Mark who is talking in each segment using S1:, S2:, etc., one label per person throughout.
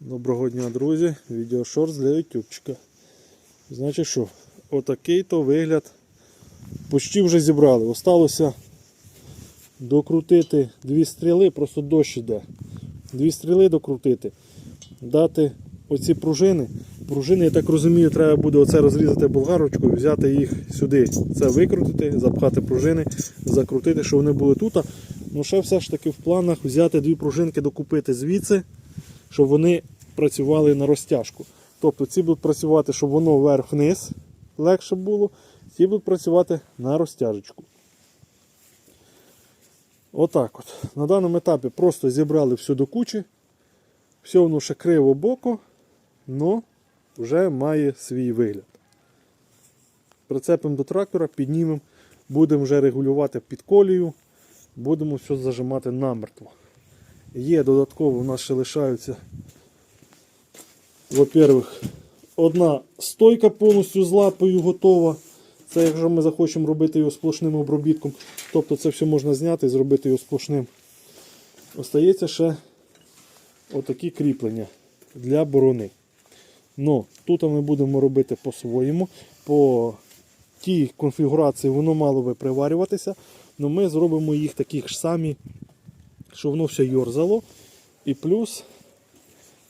S1: Доброго дня, друзі! Відеошорт для ютубчика. Значить що, отакий то вигляд. Почти вже зібрали. Осталося докрутити дві стріли, просто дощ іде. Дві стріли докрутити. Дати оці пружини. Пружини, я так розумію, треба буде оце розрізати болгарочкою, взяти їх сюди. Це викрутити, запхати пружини, закрутити, щоб вони були тут. Ну ще все ж таки в планах взяти дві пружинки, докупити звідси щоб вони працювали на розтяжку. Тобто ці будуть працювати, щоб воно вверх-вниз легше було, ці будуть працювати на розтяжечку. Отак от. На даному етапі просто зібрали все до кучі. Все воно ще криво боку, але вже має свій вигляд. Прицепимо до трактора, піднімемо, будемо вже регулювати під колію, будемо все зажимати намертво. Є додатково у нас ще лишаються, во-первых, одна стойка повністю з лапою готова. Це якщо ми захочемо робити його сплошним обробітком, тобто це все можна зняти і зробити його сплошним. Остається ще отакі кріплення для борони. Но тут ми будемо робити по-своєму. По тій конфігурації воно мало би приварюватися, але ми зробимо їх таких ж самі щоб воно все йорзало. І плюс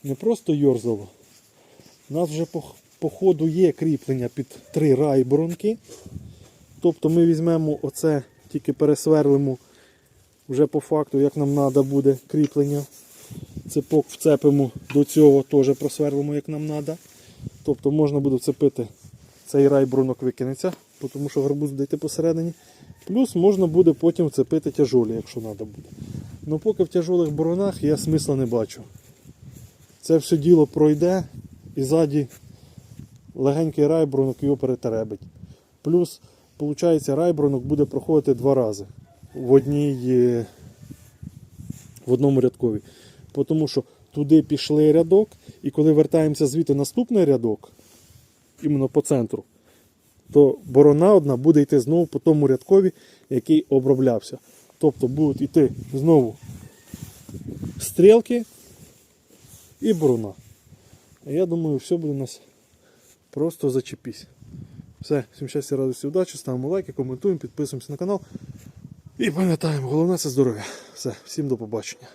S1: не просто йорзало. У нас вже по, по ходу є кріплення під три райборонки. Тобто ми візьмемо оце, тільки пересверлимо вже по факту, як нам треба буде кріплення. Цепок вцепимо до цього, теж просверлимо, як нам треба. Тобто можна буде вцепити цей райбронок викинеться, тому що гарбуз буде посередині. Плюс можна буде потім вцепити тяжолі, якщо треба буде. Ну поки в тяжолих боронах я смисла не бачу. Це все діло пройде і ззаді легенький райбронок його перетеребить. Плюс, виходить, райбронок буде проходити два рази в одній, е, в одному рядкові. Тому що туди пішли рядок, і коли вертаємося звідти наступний рядок, іменно по центру, то борона одна буде йти знову по тому рядкові, який оброблявся. Тобто будуть йти знову стрілки і бруна. А я думаю, все буде у нас просто зачепись. Все, всім щастя, радості, удачі, ставимо лайки, коментуємо, підписуємося на канал. І пам'ятаємо, головне це здоров'я. Все, всім до побачення.